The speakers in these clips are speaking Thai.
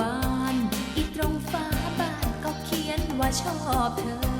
บ้าน อีตรงฟ้าบ้านก็เขียนว่าชอบเธอ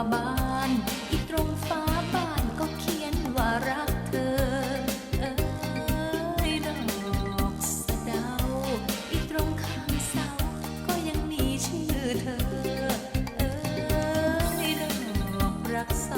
าบ้านอีกตรงฟ้าบ้านก็เขียนว่ารักเธอ เอยดอกสะเดาอีกตรงข้างเสาก็ยังมีชื่อเธอ เอยดอกรักษา